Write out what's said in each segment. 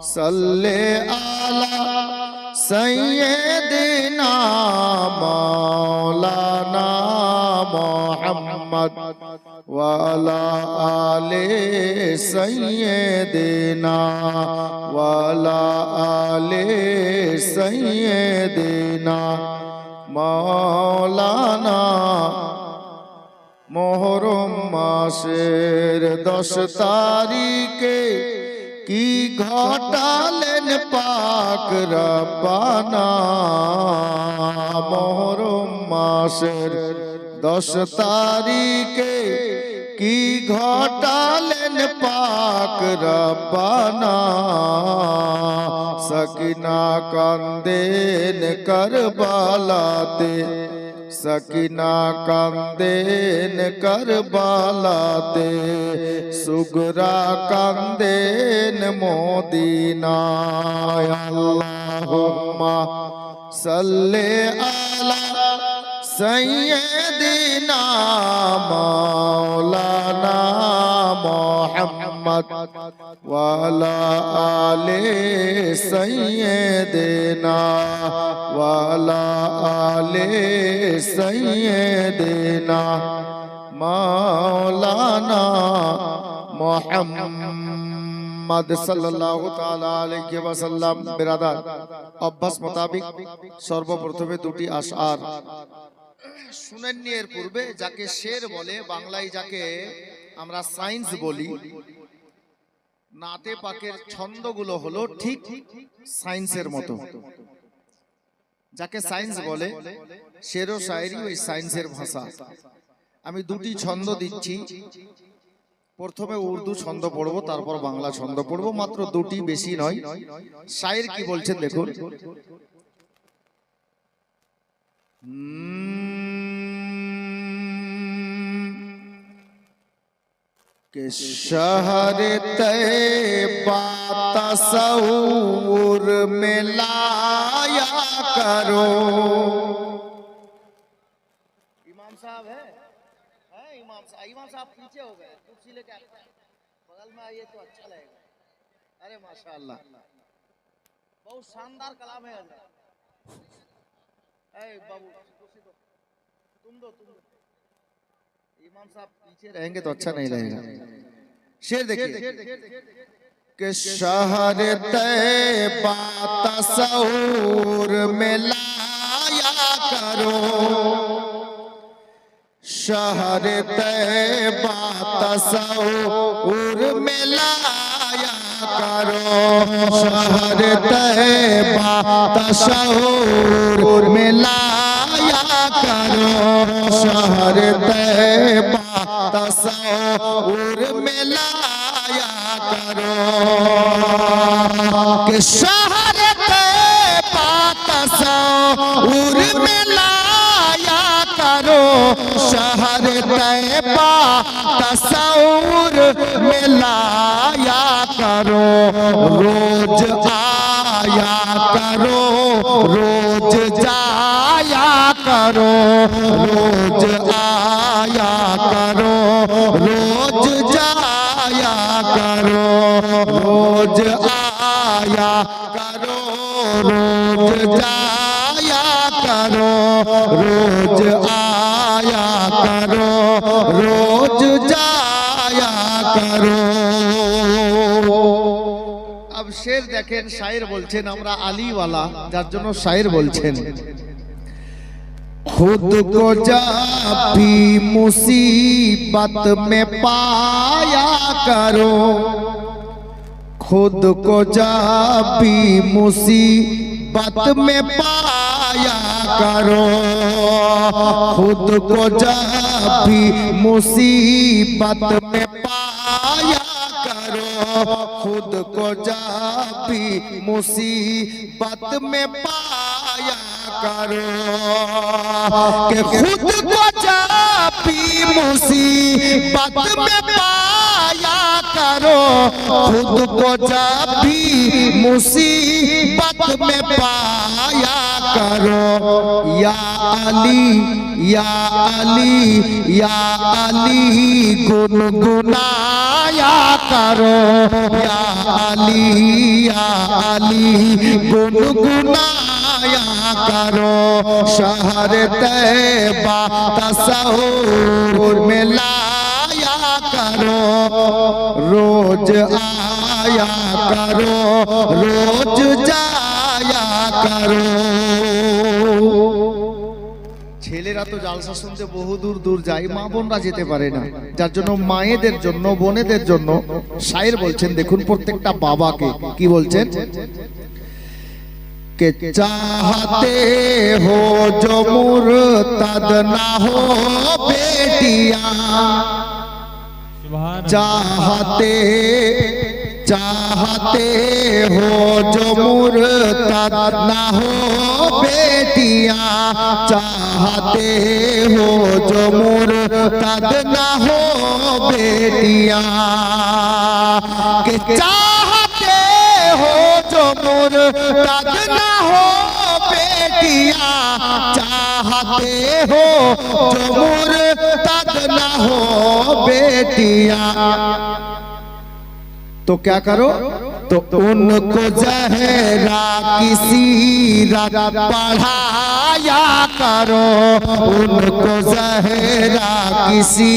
صلی علی سیدنا مولانا محمد وعلى آل سيدنا وعلى آل سيدنا مولانا محرم মাসের দশ তারিখে কি ঘটালেন পাক রব্বানা মোহরম মাসের দশ তারিখে কি ঘটালেন পাক রব্বানা সকিনা কান্দেন করবালাতে সকিনা কান্দেন করবালাতে সুগরা কান্দেন মদিনায় আল্লাহুম্মা সাল্লি আলা সাইয়্যিদিনা মাওলানা মুহাম্মদ ওয়া আলা আলি সাইয়্যিদিনা ওয়া আলা আলি সাইয়্যিদিনা মাওলানা মোহাম্মদ সাল্লাল্লাহু তাআলা আলাইহি ওয়াসাল্লাম, বিরাদার, অভ্যাস মোতাবেক সর্বপ্রথমে দুটি আশআর। শুনেননি এর পূর্বে, যাকে শের বলে, বাংলায় যাকে আমরা সায়েন্স বলি, নাতে পাকের ছন্দগুলো হলো ঠিক সায়েন্সের মতো। যাকে সায়েন্স বলে, শেরও শায়রি ওই সায়েন্সের ভাষা। আমি দুটি ছন্দ দিচ্ছি প্রথমে উর্দু ছন্দ পড়বো তারপর বাংলা ছন্দ পড়বো মাত্র দুটি বেশি নয় শায়ের কি বলছেন দেখুন कि शहर तैबा तसऊर में लाया करो इमाम साहब है امام صاحب امام صاحب پیچھے ہو گئے کرسی لے کے بغل میں آئیے تو اچھا لگے گا۔ ارے ماشاء اللہ بہت شاندار کلام ہے۔ اے بابو تم دو تم دو۔ امام صاحب پیچھے رہیں گے تو اچھا نہیں رہے گا۔ شیر دیکھیے۔ کہ شہر میں لایا شہر طیبہ تصور میں لایا کرو۔ شہر طیبہ تصور میں لایا کرو۔ شہر طیبہ تصور میں لایا کرو۔ کہ شہر طیبہ تصور میں لایا کرو۔ در طیبہ تصور میں لایا کرو، روز آیا کرو، روز جایا کرو، روز آیا کرو، روز جایا کرو، روز آیا کرو، روز جایا کرو، روز দেখেন শায়ের বলছেন আমরা আলীওয়ালা যার জন্য শায়ের বলছেন खुद को जब भी मुसीबत में पाया करो खुद को जब भी मुसीबत में पाया करो खुद को जब भी मुसीबत में पाया کرو، خود کو جا بھی مصیبت میں پایا کرو۔ کہ خود کو جا بھی مصیبت میں پایا کرو۔ خود کو جا بھی مصیبت میں پایا کرو۔ یا علی یا علی یا علی گنگنا آیا کرو یا علی یا علی گنگنایا کرو۔ شہر تیبہ تصور میں لایا کرو۔ روز آیا کرو، روز جایا کرو۔ এত জালসা শুনতে বহু দূর দূর যাই মা বোনরা যেতে পারে না। যার জন্য মায়েদের জন্য বোনেদের জন্য সাইর বলছেন দেখুন প্রত্যেকটা বাবাকে। কি বলছেন? কে চাহতে হো জো মুরতাদ না হো বেটিয়া চাহতে चाहते हो जो मुर्तद ना हो बेटियां चाहते हो जो मुर्तद ना हो बेटियां के चाहते हो जो मुर्तद ना हो बेटियां चाहते हो जो मुर्तद ना हो बेटियां तो क्या करो तो उनको जहरा किसी रत पढ़ाया करो उनको जहरा किसी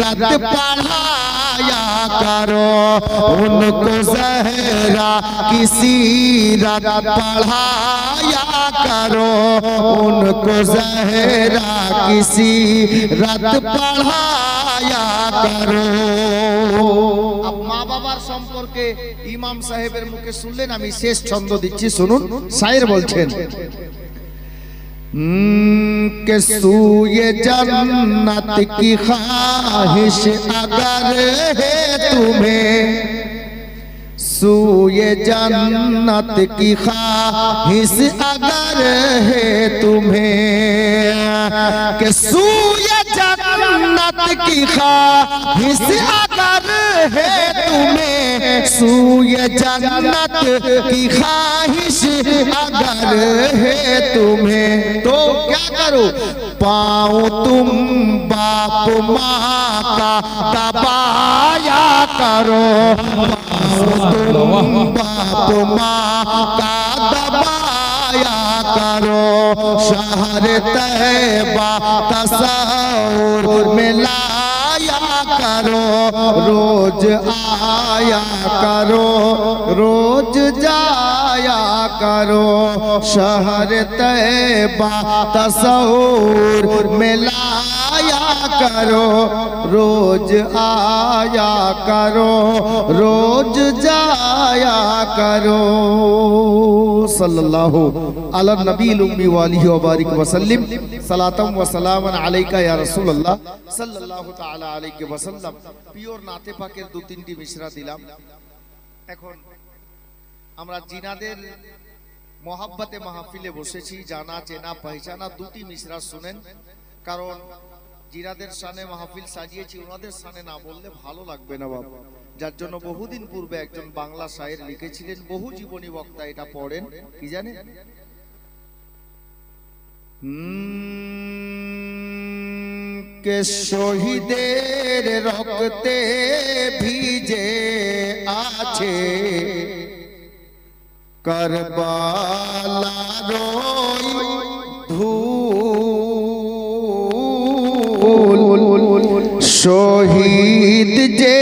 रत पढ़ाया करो उनको जहरा किसी रत पढ़ाया करो उनको जहरा किसी रत पढ़ाया करो अब মা বাবার সম্পর্কে ইমাম সাহেবের মুখে শুনলেন আমি শেষ ছন্দ দিচ্ছি শুনুন সাইর বলছেন हम्म, के सूए जन्नत की ख्वाहिश अगर है तुम्हें सूए जन्नत की ख्वाहिश अगर है तुम्हें के सूए जन्नत की ख्वाहिश अगर है तुम्हें सूए जन्नत की ख्वाहिश अगर है तुम्हें तो क्या करो पाओ तुम बाप माँ का दबाया करो पाओ तुम बाप माँ का दबाया کرو شہر تہبا تصور ملایا کرو، روز آیا کرو، روز جایا کرو۔ شہر تہبا تصور ملایا کرو، روز آیا کرو، روز جایا کرو۔ সাল্লাল্লাহু আলা নবীল উম্মি ওয়ালিহি ওয়া বারিক ওয়া সাল্লিম, সালাতাম ওয়া সালামান আলাইকা ইয়া রাসূলুল্লাহ। সাল্লাল্লাহু তাআলা আলাইহি ওয়া সাল্লাম, পিওর নাতে পাকের দু তিনটি মিশরা দিলাম। এখন আমরা জিনাদের মহাব্বাতে মাহফিলে বসেছি, জানা, চেনা পহচানা দুটি মিশরা শুনেন। কারণ জিনাদের সামনে মাহফিল সাজিয়েছি, ওনাদের সামনে না বললে ভালো লাগবে না বাবা। যার জন্য বহুদিন পূর্বে একজন বাংলা শায়ের লিখেছিলেন, বহু জীবনী বক্তা এটা পড়েন, কি জানেন? কে শহীদের রক্তে ভিজে আছে করবালার ধূল, শহীদ যে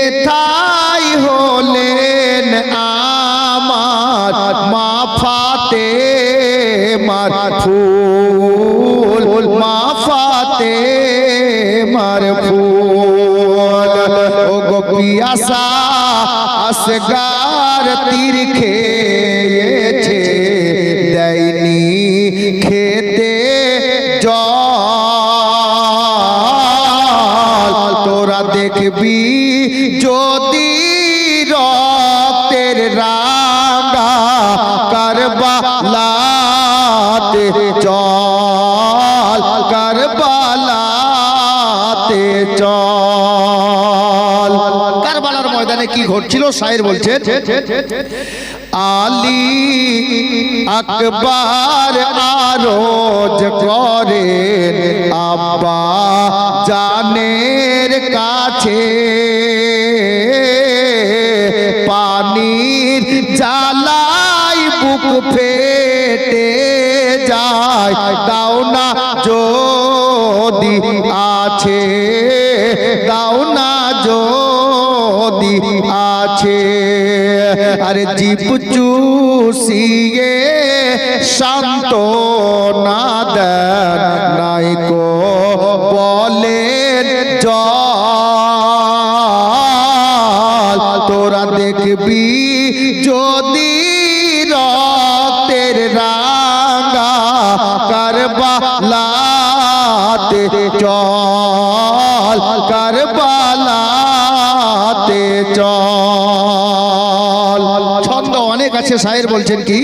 আসগার তীর খেয়েছে দেয়নি খেতে জল। তোরা দেখবি যদি রক্তের রাঙ্গা ঘটছিল শায়ের বলছেন আলী আকবর আরোজ করে আব্বা জানের কাছে। পানির জ্বালা বুক ফেটে যায় দাও না যদি আছে। আছে। আরে জীব চুষিয়ে শান্ত না দেন বলেন জল। তোরা দেখবি অনেক সাহের বলছেন কি?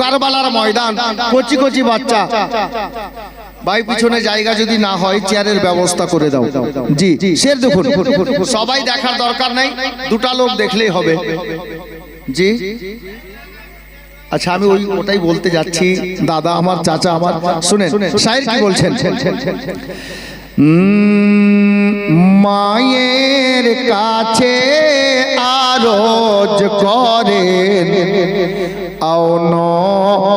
কারবালার ময়দান, কচি কচি বাচ্চা। ভাই, পিছনে জায়গা যদি না হয়, চেয়ারের ব্যবস্থা করে দাও। জি, শের দেখুন। সবাই দেখার দরকার নাই, দুটা লোক দেখলেই হবে। জি। আচ্ছা আমি ওই, ওটাই বলতে যাচ্ছি। দাদা আমার, চাচা আমার। শুনেন, সাহেব কি বলছেন? মায়ের কাছে আরজ করেন। আও মোহাম্মদ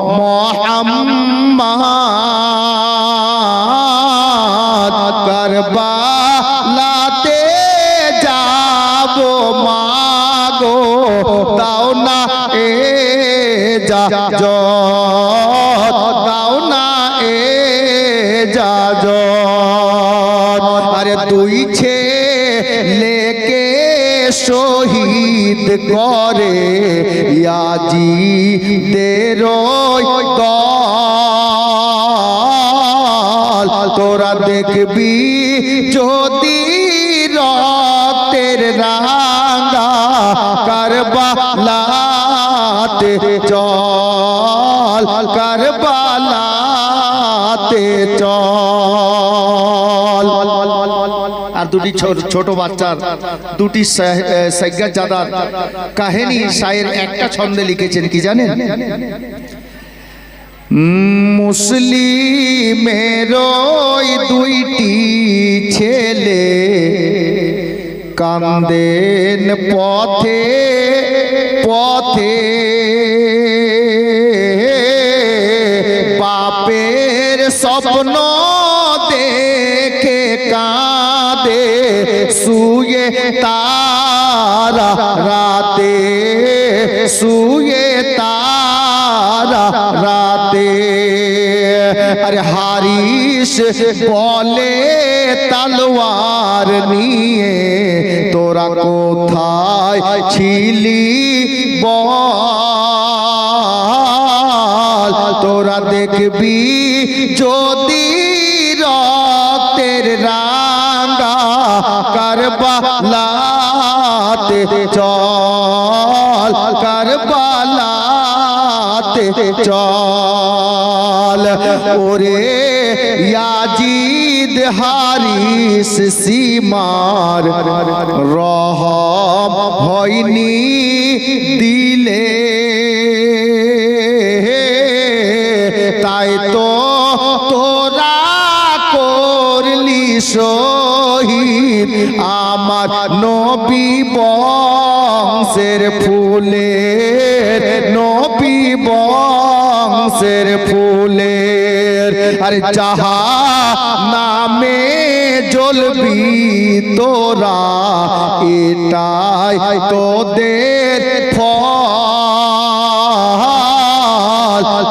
তেরোই দল তোরা দেখবি দুটি ছোট- বাচ্চার দুটি সজ্ঞাজাদার কাহিনী শায়ের একটা ছন্দে লিখেছেন, কি জানেন? মুসলিমের দুইটি ছেলে কান্দেন পথে পথে। বাপের স্বপ্ন তারা রাতে শুয়ে তারা রাতে। আরে হারিস বলে তালোয়ার নিয়ে, তোরা কোথায় ছিলি বল? তোরা দেখবি যদি কারবালাতে চল কারবালাতে চল। ওরে ইয়াজিদ হারিস সীমার রহম হয়নি দিলে। তাই তো তোরা করলি শহীদ আমার নবী বংশের ফুলের নবী বংশের ফুলের আরে যাহা নামে জ্বলবি তোরা, এটাই তোদের ফল।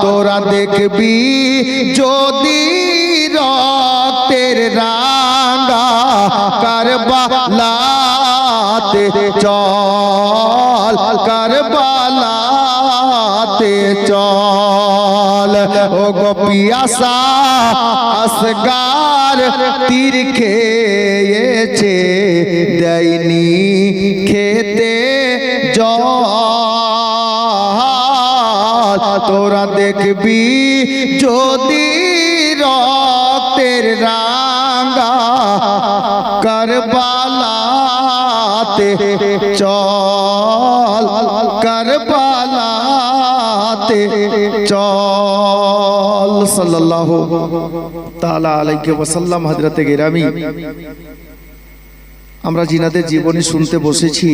তোরা দেখবি যদি কারবালাতে চল কারবালাতে চল ও গোপিয়াসা আসগার তীর খেয়েছে দেয়নি খেতে জল তোরা দেখবি যদি চল করবালাতে চল। সাল্লাল্লাহু তাআলা আলাইহি ওয়াসাল্লাম, হযরতে গেরামি। আমরা জিনাদের জীবনী শুনতে বসেছি।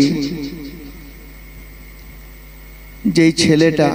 যেই ছেলেটা